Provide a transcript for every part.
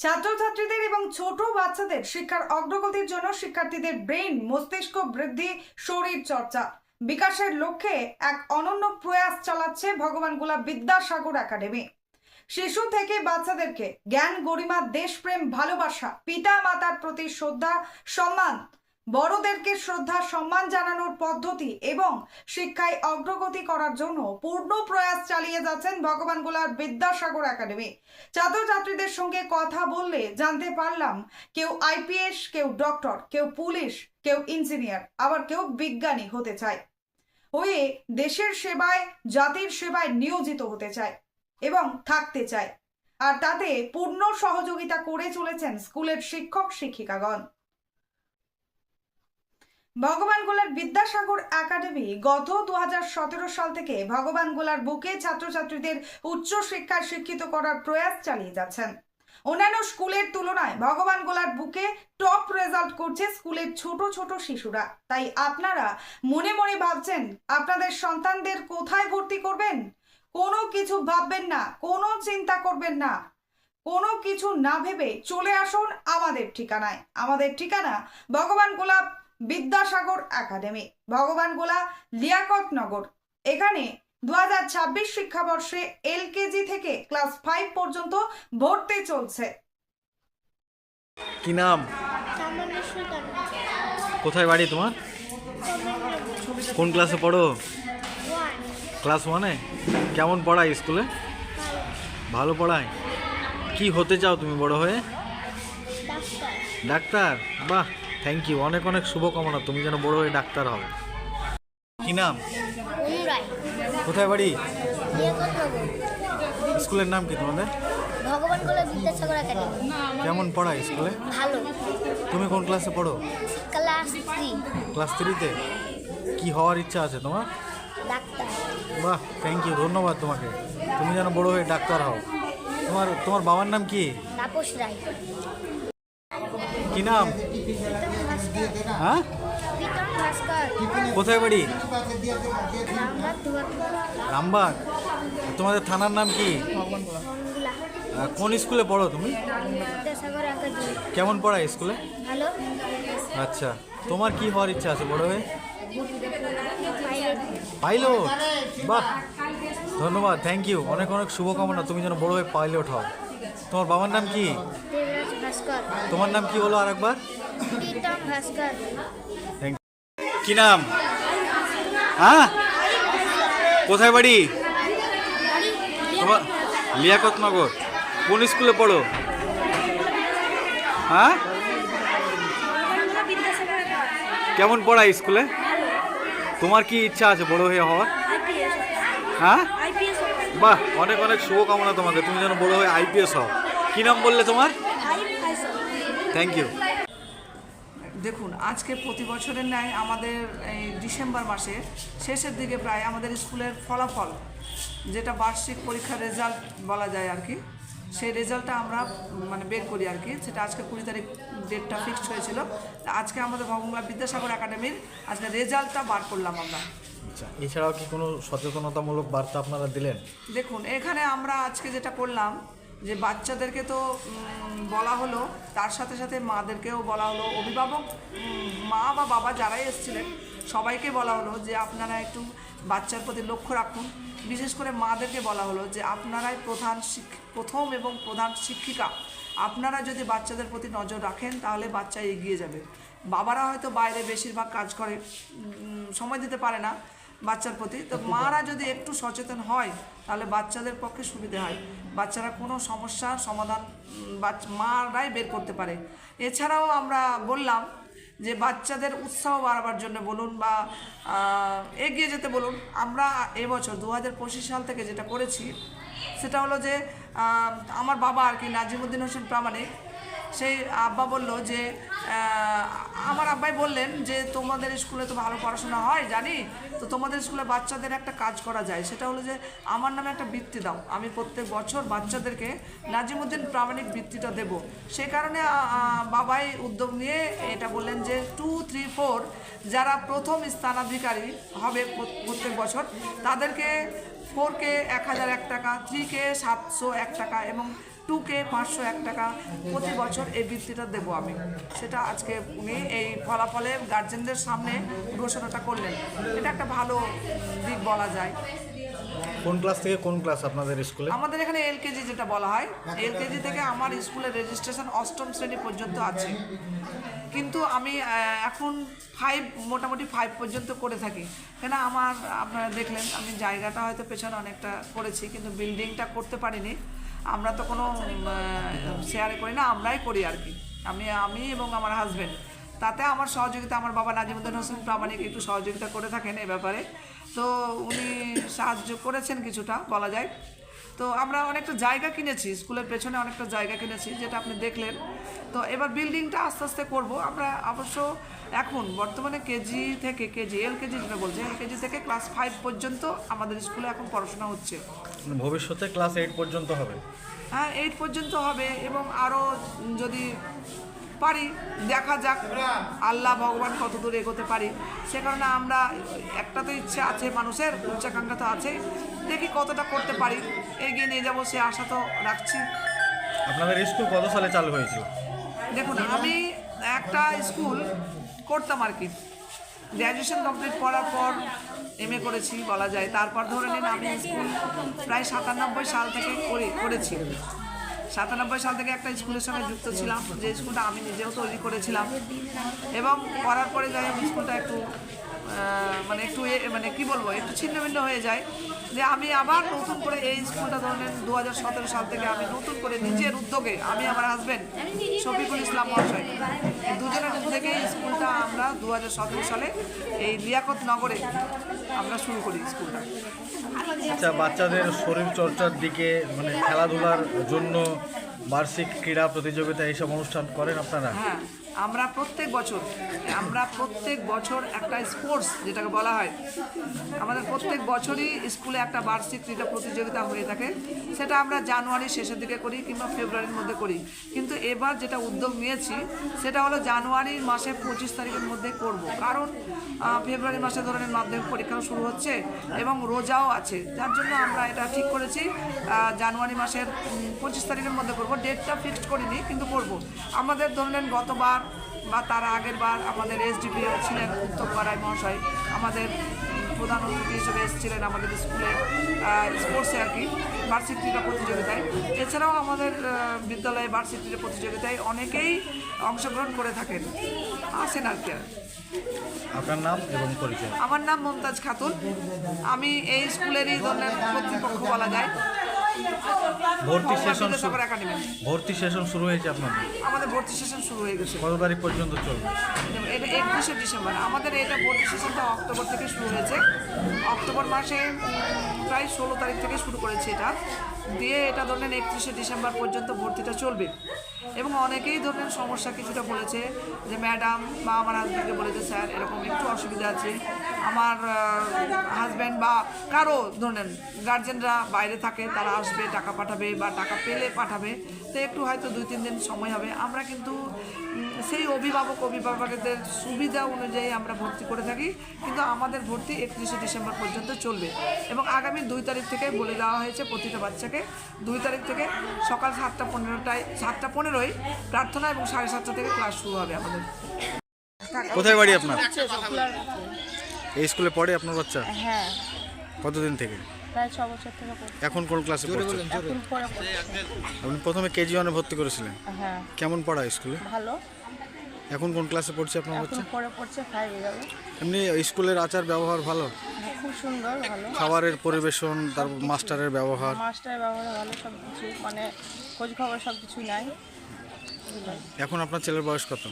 ছাত্রছাত্রীদের এবং ছোট বাচ্চাদের শিক্ষার অগ্রগতির জন্য শিক্ষার্থীদের ব্রেন মস্তিষ্ক বৃদ্ধি, শরীর চর্চা। বিকাশের লক্ষ্যে এক অনন্য প্রয়াস চালাচ্ছে ভগবান গোলাপ বিদ্যাসাগর একাডেমি। শিশু থেকে বাচ্চাদেরকে জ্ঞান, গরিমা, দেশপ্রেম, ভালোবাসা পিতা মাতার প্রতি শ্রদ্ধা, সম্মান বড়দেরকে শ্রদ্ধা, সম্মান জানানোর পদ্ধতি এবং শিক্ষায় অগ্রগতি করার জন্য পূর্ণ প্রয়াস চালিয়ে যাচ্ছেন ভগবান গোলার বিদ্যাসাগর একাডেমি। ছাত্রছাত্রীদের সঙ্গে কথা বললে জানতে পারলাম, কেউ আইপিএস, কেউ ডক্টর, কেউ পুলিশ, কেউ ইঞ্জিনিয়ার, আবার কেউ বিজ্ঞানী হতে চায়। হয়ে দেশের সেবায়, জাতির সেবায় নিয়োজিত হতে চায় এবং থাকতে চায়। আর তাতে পূর্ণ সহযোগিতা করে চলেছেন স্কুলের শিক্ষক শিক্ষিকাগণ ভগবান গোলার বিদ্যাসাগর একাডেমি গত দু হাজার সতেরো সাল থেকে ভগবান গোলার বুকে ছাত্রছাত্রীদের উচ্চ শিক্ষায় শিক্ষিত করার প্রয়াস চালিয়ে যাচ্ছেন। অন্যান্য স্কুলের তুলনায় ভগবান গোলার বুকে টপ রেজাল্ট করছে স্কুলের ছোট ছোট শিশুরা। তাই আপনারা মনে মনে ভাবছেন, আপনাদের সন্তানদের কোথায় ভর্তি করবেন? কোনো কিছু ভাববেন না, কোনো চিন্তা করবেন না। কোনো কিছু না ভেবে চলে আসুন আমাদের ঠিকানায়। আমাদের ঠিকানা ভগবান গোলাপ বিদ্যাসাগর একাডেমি ভগবান গোলা লিয়াকত নগর এখানে দু হাজার ছাব্বিশ শিক্ষাবর্ষে এলকেজি থেকে ক্লাস ফাইভ পর্যন্ত ভর্তি চলছে। কি নাম? কোথায় বাড়ি তোমার? কোন ক্লাসে পড়ো? ক্লাস ওয়ানে? কেমন পড়ায় স্কুলে? ভালো পড়ায়? কি হতে চাও তুমি বড় হয়ে? ডাক্তার। ডাক্তার? বাহ থ্যাংক ইউ অনেক অনেক শুভকামনা। তুমি যেন বড় হয়ে ডাক্তার হও। কি নাম? কোথায় বাড়ি? স্কুলের নাম কি তোমাদের? ভগবান গোলা বিদ্যাসাগর একাডেমি। কেমন পড়ায় স্কুলে? ভালো। তুমি কোন ক্লাসে পড়ো? Class three. ক্লাস থ্রিতে? কি হওয়ার ইচ্ছা আছে তোমার? ডাক্তার। বাহ থ্যাংক ইউ ধন্যবাদ তোমাকে। তুমি যেন বড় হয়ে ডাক্তার হও। তোমার তোমার বাবার নাম কি? তাপস রায়। কি নাম? হ্যাঁ? কোথায় বাড়ি? রামবাগ। তোমাদের থানার নাম কি? কোন স্কুলে পড়ো তুমি? কেমন পড়ায় স্কুলে? আচ্ছা। তোমার কি হওয়ার ইচ্ছা আছে বড় হয়ে? পাইলট বাহ। ধন্যবাদ। থ্যাংক ইউ অনেক অনেক শুভকামনা। তুমি যেন বড় হয়ে পাইলট হও। তোমার বাবার নাম কি? তোমার নাম কি বলো আরেকবার? কি নাম? হ্যাঁ? কোথায় বাড়ি? তোমার লিয়াকত নগর কোন স্কুলে পড়ো? হ্যাঁ? কেমন পড়ায় স্কুলে? তোমার কি ইচ্ছা আছে বড় হয়ে হওয়ার? হ্যাঁ? বাহ অনেক অনেক শুভকামনা তোমাকে। তুমি যেন বড় হয়ে আইপিএস হও। কি নাম বললে তোমার? থ্যাংক ইউ দেখুন আজকে প্রতি বছরের ন্যায় আমাদের এই ডিসেম্বর মাসে শেষের দিকে প্রায় আমাদের স্কুলের ফলাফল যেটা বার্ষিক পরীক্ষার রেজাল্ট বলা যায় আর কি সেই রেজাল্টটা আমরা মানে বের করি আর কি। সেটা আজকে কুড়ি তারিখ ডেটটা ফিক্সড হয়েছিল। তা আজকে আমাদের ভগবান বিদ্যাসাগর একাডেমির আজকে রেজাল্টটা বার করলাম আমরা। আচ্ছা এছাড়াও কি কোনো সচেতনতামূলক বার্তা আপনারা দিলেন? দেখুন এখানে আমরা আজকে যেটা করলাম যে বাচ্চাদেরকে তো বলা হলো, তার সাথে সাথে মাদেরকেও বলা হলো। অভিভাবক মা বা বাবা যারাই এসেছিলেন, সবাইকে বলা হলো যে আপনারা একটু বাচ্চার প্রতি লক্ষ্য রাখুন। বিশেষ করে মাদেরকে বলা হলো যে আপনারাই প্রধান প্রথম এবং প্রধান শিক্ষিকা। আপনারা যদি বাচ্চাদের প্রতি নজর রাখেন, তাহলে বাচ্চা এগিয়ে যাবে। বাবারা হয়তো বাইরে বেশিরভাগ কাজ করে সময় দিতে পারে না। বাচ্চার প্রতি। তো মারা যদি একটু সচেতন হয় তাহলে বাচ্চাদের পক্ষে সুবিধে হয়। বাচ্চারা কোনো সমস্যার সমাধান মারাই বের করতে পারে। এছাড়াও আমরা বললাম যে বাচ্চাদের উৎসাহ বাড়াবার জন্য বলুন বা এগিয়ে যেতে বলুন। আমরা এবছর দু হাজার পঁচিশ সাল থেকে যেটা করেছি সেটা হলো যে আমার বাবা আর কি নাজিমুদ্দিন হোসেন প্রামাণিক সেই আব্বা বলল যে আমার আব্বাই বললেন যে, তোমাদের স্কুলে তো ভালো পড়াশোনা হয়, জানি? তো তোমাদের স্কুলে বাচ্চাদের একটা কাজ করা যায়। সেটা হলো যে, আমার নামে একটা বৃত্তি দাও। আমি প্রত্যেক বছর বাচ্চাদেরকে নাজিমুদ্দিন প্রামাণিক বৃত্তিটা দেব। সেই কারণে বাবাই উদ্যোগ নিয়ে এটা বললেন যে টু থ্রি ফোর যারা প্রথম স্থানাধিকারী হবে প্রত্যেক বছর, তাদেরকে ফোর কে এক হাজার এক টাকা থ্রি কে সাতশো এক টাকা এবং টুকে পাঁচশো এক টাকা প্রতি বছর এই বৃত্তিটা দেবো আমি। সেটা আজকে উনি এই ফলাফলে গার্জেনদের সামনে ঘোষণাটা করলেন। এটা একটা ভালো দিক বলা যায়। কোন ক্লাস থেকে কোন ক্লাস আপনাদের স্কুলে? আমাদের এখানে এলকেজি যেটা বলা হয় এলকেজি থেকে আমার স্কুলের রেজিস্ট্রেশন অষ্টম শ্রেণি পর্যন্ত আছে। কিন্তু আমি এখন ফাইভ মোটামুটি ফাইভ পর্যন্ত করে থাকি। কেন আমার আপনারা দেখলেন আমি জায়গাটা হয়তো পেছনে অনেকটা করেছি কিন্তু বিল্ডিংটা করতে পারিনি। আমরা তো কোনো শেয়ারে করি না, আমরাই করি আর কি। আমি আমি এবং আমার হাজব্যান্ড তাতে আমার সহযোগিতা, আমার বাবা নাজিমুদ্দিন হোসেন প্রামাণিক একটু সহযোগিতা করে থাকেন এ ব্যাপারে। তো উনি সাহায্য করেছেন কিছুটা, বলা যায়। তো আমরা অনেকটা জায়গা কিনেছি, স্কুলের পেছনে অনেকটা জায়গা কিনেছি, যেটা আপনি দেখলেন। তো এবার বিল্ডিংটা আস্তে আস্তে করব। আমরা অবশ্য এখন বর্তমানে কেজি থেকে কেজি এল কেজি যেটা বলছে এল কেজি থেকে ক্লাস ফাইভ পর্যন্ত আমাদের স্কুলে এখন পড়াশোনা হচ্ছে। ভবিষ্যতে ক্লাস এইট পর্যন্ত হবে? হ্যাঁ এইট পর্যন্ত হবে এবং আরও যদি পারি দেখা যাক। আল্লাহ ভগবান কত দূর এগোতে পারি। সে কারণে আমরা একটা তো ইচ্ছা আছে মানুষের উচ্চাকাঙ্ক্ষা তো আছে। দেখি কতটা করতে পারি। এগিয়ে নিয়ে যাব সে আশা তো রাখছি। আপনাদের স্কুল কত সালে চালু হয়েছিল? দেখুন আমি একটা স্কুল করতাম আর কি। গ্র্যাজুয়েশন কমপ্লিট করার পর এম করেছি বলা যায়। তারপর ধরে নিন আমি স্কুল প্রায় সাতানব্বই সাল থেকে করে, করেছি। সাতানব্বই সাল থেকে একটা স্কুলের সঙ্গে যুক্ত ছিলাম, যে স্কুলটা আমি নিজেও তৈরি করেছিলাম। এবং করার পরে যাই স্কুলটা একটু মানে একটু মানে কি বলব, একটু ছিন্ন ভিন্ন হয়ে যায়। যে আমি আবার নতুন করে এই স্কুলটা ধরেন দু হাজার সতেরো সাল থেকে আমি নতুন করে নিজের উদ্যোগে আমি আমার হাজব্যান্ড শফিকুল ইসলাম মহাশয় দুজনের এই স্কুলটা দু সতেরো সালে এই লিয়াকত নগরে আমরা শুরু করি স্কুলটা। আচ্ছা বাচ্চাদের শরীর চর্চার দিকে মানে খেলাধুলার জন্য বার্ষিক ক্রীড়া প্রতিযোগিতা এইসব অনুষ্ঠান করেন আপনারা? হ্যাঁ। আমরা প্রত্যেক বছর, আমরা প্রত্যেক বছর একটা স্পোর্টস যেটাকে বলা হয়, আমাদের প্রত্যেক বছরই স্কুলে একটা বার্ষিক ক্রীড়া প্রতিযোগিতা হয়ে থাকে। সেটা আমরা জানুয়ারির শেষের দিকে করি কিংবা ফেব্রুয়ারির মধ্যে করি। কিন্তু এবার যেটা উদ্যোগ নিয়েছি, সেটা হলো জানুয়ারির মাসে পঁচিশ তারিখের মধ্যে করব। কারণ ফেব্রুয়ারি মাসে ধরনের মাধ্যমিক পরীক্ষাও শুরু হচ্ছে এবং রোজাও আছে। যার জন্য আমরা এটা ঠিক করেছি জানুয়ারি মাসের পঁচিশ তারিখের মধ্যে করব। ডেটটা ফিক্সড করিনি, কিন্তু করব। আমাদের ধরলেন গতবার বা তার আগের বার আমাদের এসডিপি ছিলেন উত্তম বারাই মহাশয়। আমাদের প্রধান অতিথি হিসেবে এসেছিলেন আমাদের স্কুলে স্পোর্টসে আর কি বার্ষিক ক্রীড়া প্রতিযোগিতায়। এছাড়াও আমাদের বিদ্যালয়ে বার্ষিক ক্রীড়া প্রতিযোগিতায় অনেকেই অংশগ্রহণ করে থাকেন। আসেন আর কি আপনার নাম এবং পরিচয়। আমার নাম মমতাজ খাতুন। আমি এই স্কুলেরই ধরনের কর্তৃপক্ষ বলা যায়। ভর্তি সেশন ভর্তি সেশন শুরু হয়েছে আপনাদের? আমাদের ভর্তি সেশন শুরু হয়ে গেছে। কত তারিখ পর্যন্ত চলবে? এটা একত্রিশে ডিসেম্বর। আমাদের এটা ভর্তি সেশনটা অক্টোবর থেকে শুরু হয়েছে। অক্টোবর মাসে প্রায় ষোলো তারিখ থেকে শুরু করেছে এটা। দিয়ে এটা ধরলেন একত্রিশে ডিসেম্বর পর্যন্ত ভর্তিটা চলবে। এবং অনেকেই ধরনের সমস্যা কিছুটা বলেছে যে ম্যাডাম বা আমার হাজব্যান্ডকে বলেছে, স্যার, এরকম একটু অসুবিধা আছে। আমার হাজব্যান্ড বা কারও ধরনের গার্জেনরা বাইরে থাকে, তারা আসবে, টাকা পাঠাবে বা টাকা পেলে পাঠাবে। তো একটু হয়তো দুই তিন দিন সময় হবে। আমরা কিন্তু সেই অভিভাবক অভিভাবকদের সুবিধা অনুযায়ী আমরা ভর্তি করে থাকি। কিন্তু আমাদের ভর্তি একত্রিশে ডিসেম্বর পর্যন্ত চলবে। এবং আগামী দুই তারিখ থেকে বলে দেওয়া হয়েছে প্রতিটা বাচ্চাকে দুই তারিখ থেকে সকাল সাতটা পনেরোটায় সাতটা পনেরোই প্রার্থনা এবং সাড়ে সাতটা থেকে ক্লাস শুরু হবে আমাদের। কোথায় বাড়ি আপনার? এই স্কুলে পড়ে আপনার বাচ্চা? হ্যাঁ। কতদিন থেকে? প্রায় ছ বছর থেকে পড়ছি। এখন কোন ক্লাসে পড়ছে? এখন পরে পড়ছি। আপনি প্রথমে কেজি ওয়ানে ভর্তি করেছিলেন? হ্যাঁ। কেমন পড়া স্কুলে ভালো। এখন কোন ক্লাসে পড়ছে আপনার এখন বাচ্চা? পরে পড়ছে ফাইভে যাবে। এমনি স্কুলের আচার ব্যবহার ভালো? হ্যাঁ, খুব সুন্দর ভালো। খাবারের পরিবেশন তারপর মাস্টারের ব্যবহার? মাস্টার ব্যবহার ভালো সব কিছু মানে খোঁজ খবর সব কিছুই নাই। এখন আপনার ছেলের বয়স কত?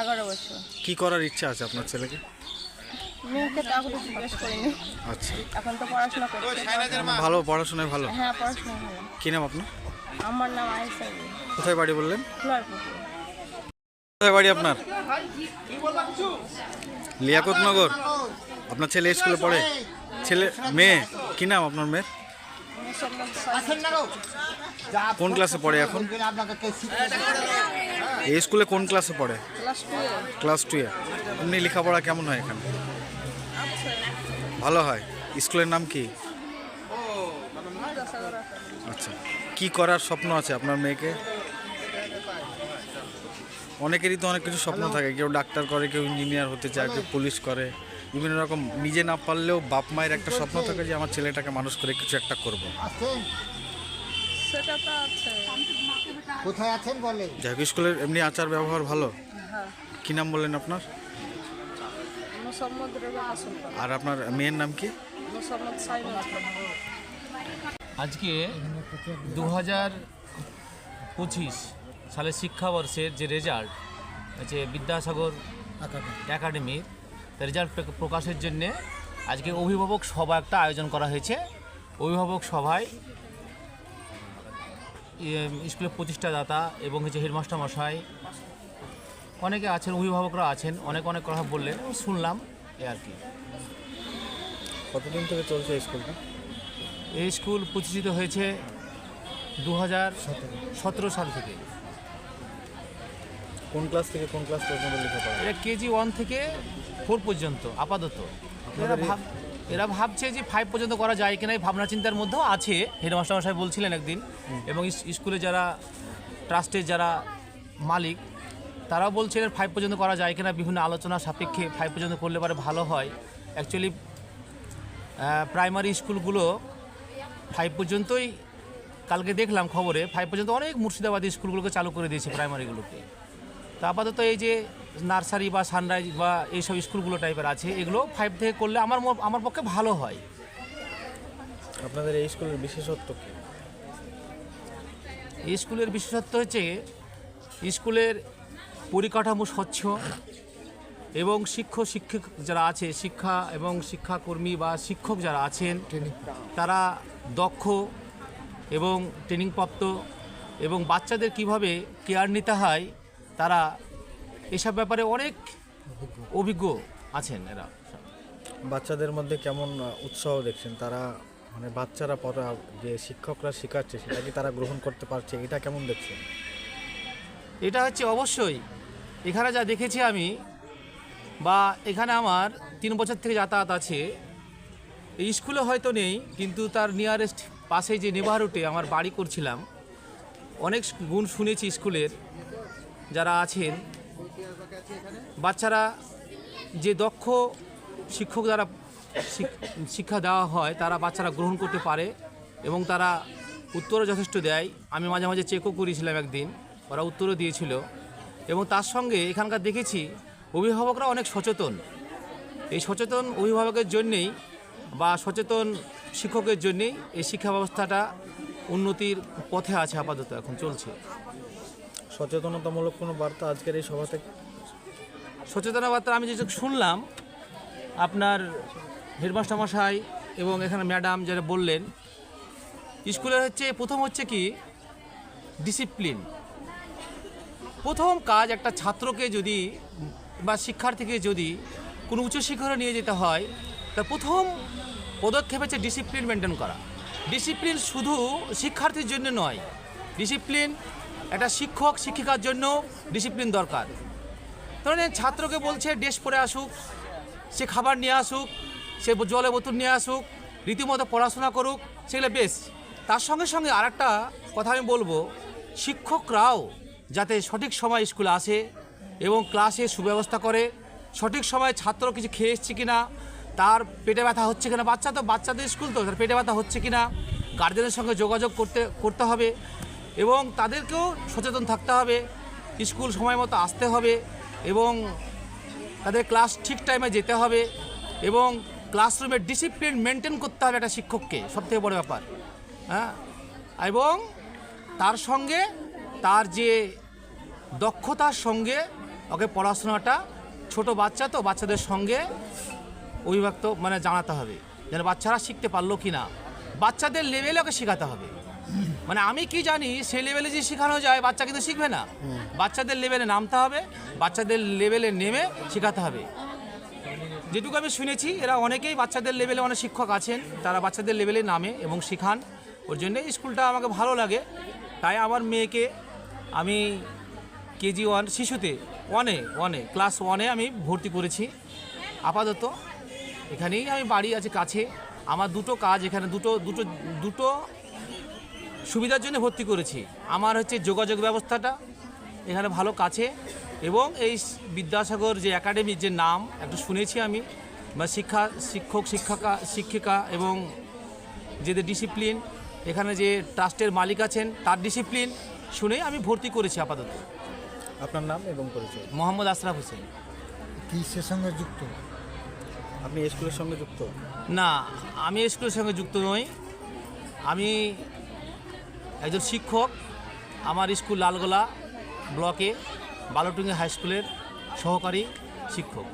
এগারো বছর। কি করার ইচ্ছা আছে আপনার ছেলেকে? মেয়েকে তো এখন জিজ্ঞেস করিনি। আচ্ছা। এখন তো পড়াশোনা করছে। ভালো পড়াশোনায় ভালো? হ্যাঁ ভালো। কি নাম আপনার? আমার নাম আয়েসা কোথায় বাড়ি বললেন? কোথায় বাড়ি আপনার? লিয়াকত নগর আপনার ছেলে স্কুলে পড়ে? ছেলে মেয়ে? কি নাম আপনার মেয়ের? কোন ক্লাসে পড়ে এখন? এই স্কুলে কোন ক্লাসে পড়ে? ক্লাস টুয়ে। ক্লাস টুয়ে। এমনি লেখাপড়া কেমন হয় এখানে? ভালো হয়। স্কুলের নাম কি? আচ্ছা। কি করার স্বপ্ন আছে আপনার মেয়েকে? অনেকেরই তো অনেক কিছু স্বপ্ন থাকে। কেউ ডাক্তার করে কেউ ইঞ্জিনিয়ার হতে চায় কেউ পুলিশ করে। বিভিন্ন রকম নিজে না পারলেও বাপ মায়ের একটা স্বপ্ন থাকে যে আমার ছেলেটাকে মানুষ করে কিছু একটা করব। সেটা কোথায় আছেন বলে যাই হোক, স্কুলের এমনি আচার ব্যবহার ভালো। হ্যাঁ। কি নাম বললেন আপনার? আর আপনার মেয়ের নাম কি? আজকে দু হাজার পঁচিশ সালের শিক্ষাবর্ষের যে রেজাল্ট আছে বিদ্যাসাগর একাডেমির রেজাল্ট প্রকাশের জন্যে আজকে অভিভাবক সভা একটা আয়োজন করা হয়েছে। অভিভাবক সভায় স্কুলের প্রতিষ্ঠা দাতা এবং হচ্ছে হেডমাস্টার মশাই অনেকে আছেন অভিভাবকরা আছেন অনেক অনেক কথা বললেন শুনলাম। এ আর কি। কতদিন থেকে চলছে এই স্কুলটা? এই স্কুল প্রতিষ্ঠিত হয়েছে দু হাজার সতেরো সাল থেকে। কোন ক্লাস থেকে কোন ক্লাস পর্যন্ত লেখা লেখাপড়া? এটা কেজি ওয়ান থেকে ফোর পর্যন্ত আপাতত। এরা ভাব এরা ভাবছে যে ফাইভ পর্যন্ত করা যায় কিনা এই ভাবনা চিন্তার মধ্যেও আছে হেডমাস্টার মশাই বলছিলেন একদিন। এবং স্কুলে যারা ট্রাস্টের যারা মালিক তারাও বলছিলেন ফাইভ পর্যন্ত করা যায় কিনা বিভিন্ন আলোচনা সাপেক্ষে ফাইভ পর্যন্ত করলে পরে ভালো হয়। অ্যাকচুয়ালি প্রাইমারি স্কুলগুলো ফাইভ পর্যন্তই কালকে দেখলাম খবরে ফাইভ পর্যন্ত অনেক মুর্শিদাবাদী স্কুলগুলোকে চালু করে দিয়েছে প্রাইমারিগুলোকে তা আপাতত এই যে নার্সারি বা সানরাইজ বা এইসব স্কুলগুলো টাইপের আছে এগুলো ফাইভ থেকে করলে আমার আমার পক্ষে ভালো হয়। আপনাদের এই স্কুলের বিশেষত্ব কি? এই স্কুলের বিশেষত্ব হচ্ছে স্কুলের পরিকাঠামো স্বচ্ছ এবং শিক্ষক শিক্ষক যারা আছে শিক্ষা এবং শিক্ষাকর্মী বা শিক্ষক যারা আছেন তারা দক্ষ এবং ট্রেনিংপ্রাপ্ত এবং বাচ্চাদের কীভাবে কেয়ার নিতে হয় তারা এসব ব্যাপারে অনেক অভিজ্ঞ আছেন এরা। বাচ্চাদের মধ্যে কেমন উৎসাহ দেখছেন? তারা মানে বাচ্চারা পড়া যে শিক্ষকরা শেখাচ্ছে সেটা কি তারা গ্রহণ করতে পারছে? এটা কেমন দেখছেন? এটা হচ্ছে অবশ্যই এখানে যা দেখেছি আমি, বা এখানে আমার তিন বছর থেকে যাতায়াত আছে। এই স্কুলে হয়তো নেই, কিন্তু তার নিয়ারেস্ট পাশে যে নেবারুটে আমার বাড়ি করছিলাম, অনেক গুণ শুনেছি স্কুলের যারা আছেন। বাচ্চারা যে দক্ষ শিক্ষক শিক- শিক্ষা দেওয়া হয়, তারা বাচ্চারা গ্রহণ করতে পারে এবং তারা উত্তরও যথেষ্ট দেয়। আমি মাঝে মাঝে চেকও করেছিলাম একদিন, ওরা উত্তরও দিয়েছিল। এবং তার সঙ্গে এখানকার দেখেছি অভিভাবকরা অনেক সচেতন। এই সচেতন অভিভাবকের জন্যেই বা সচেতন শিক্ষকের জন্যেই এই শিক্ষা ব্যবস্থাটা উন্নতির পথে আছে আপাতত এখন চলছে। সচেতনতামূলক কোনো বার্তা আজকের এই সভা থেকে সচেতনতা বার্তা আমি যে শুনলাম আপনার হেডমাস্টার মশাই এবং এখানে ম্যাডাম যারা বললেন স্কুলের হচ্ছে প্রথম হচ্ছে কি ডিসিপ্লিন। প্রথম কাজ একটা ছাত্রকে যদি বা শিক্ষার্থীকে যদি কোনো উচ্চশিখরে নিয়ে যেতে হয় তার প্রথম পদক্ষেপ হচ্ছে ডিসিপ্লিন মেনটেন করা। ডিসিপ্লিন শুধু শিক্ষার্থীর জন্য নয় ডিসিপ্লিন একটা শিক্ষক, শিক্ষিকার জন্য ডিসিপ্লিন দরকার। ধরেন ছাত্রকে বলছে ড্রেস পরে আসুক, সে খাবার নিয়ে আসুক, সে জলে বোতল নিয়ে আসুক, রীতিমতো পড়াশোনা করুক সেগুলো বেশ। তার সঙ্গে সঙ্গে আরেকটা কথা আমি বলব, শিক্ষকরাও যাতে সঠিক সময় স্কুলে আসে এবং ক্লাসে সুব্যবস্থা করে। সঠিক সময় ছাত্র কিছু খেয়ে এসছে কিনা, তার পেটে ব্যথা হচ্ছে কিনা, বাচ্চা তো, বাচ্চাদের স্কুল তো, তার পেটে ব্যথা হচ্ছে কিনা গার্জেনের সঙ্গে যোগাযোগ করতে করতে হবে এবং তাদেরকেও সচেতন থাকতে হবে, স্কুল সময় মতো আসতে হবে এবং তাদের ক্লাস ঠিক টাইমে যেতে হবে এবং ক্লাসরুমের ডিসিপ্লিন মেনটেন করতে হবে একটা শিক্ষককে, সবথেকে বড় ব্যাপার হ্যাঁ? এবং তার সঙ্গে তার যে দক্ষতার সঙ্গে, ওকে পড়াশোনাটা, ছোট বাচ্চা তো, বাচ্চাদের সঙ্গে অভিভাবক মানে জানাতে হবে, যেন বাচ্চারা শিখতে পারল কি না বাচ্চাদের লেভেলে ওকে শেখাতে হবে। মানে আমি কি জানি, সেই লেভেলে যে শেখানো যায়, বাচ্চা কিন্তু শিখবে না। বাচ্চাদের লেভেলে নামতে হবে, বাচ্চাদের লেভেলে নেমে শেখাতে হবে। যেটুকু আমি শুনেছি, এরা অনেকেই বাচ্চাদের লেভেলে অনেক শিক্ষক আছেন, তারা বাচ্চাদের লেভেলে নামে এবং শেখান। ওর জন্য স্কুলটা আমাকে ভালো লাগে। তাই আমার মেয়েকে আমি কেজি ওয়ান শিশুতে ওয়ানে ওয়ানে ক্লাস ওয়ানে আমি ভর্তি করেছি। আপাতত এখানেই আমি বাড়ি আছে কাছে। আমার দুটো কাজ এখানে, দুটো দুটো দুটো সুবিধার জন্য ভর্তি করেছি। আমার হচ্ছে যোগাযোগ ব্যবস্থাটা এখানে ভালো কাছে এবং এই বিদ্যাসাগর যে একাডেমির যে নাম, একটু শুনেছি আমি, বা শিক্ষা, শিক্ষক, শিক্ষিকা শিক্ষিকা এবং যেদের ডিসিপ্লিন এখানে যে ট্রাস্টের মালিক আছেন, তার ডিসিপ্লিন শুনে আমি ভর্তি করেছি আপাতত। আপনার নাম এবং পরিচয়? মোহাম্মদ আশরাফ হোসেন। কিসের সঙ্গে যুক্ত? আপনি স্কুলের সঙ্গে যুক্ত? না আমি স্কুলের সঙ্গে যুক্ত নই। আমি একজন শিক্ষক আমার স্কুল লালগোলা ব্লকে বালোটুঙ্গি হাই স্কুলের সহকারী শিক্ষক।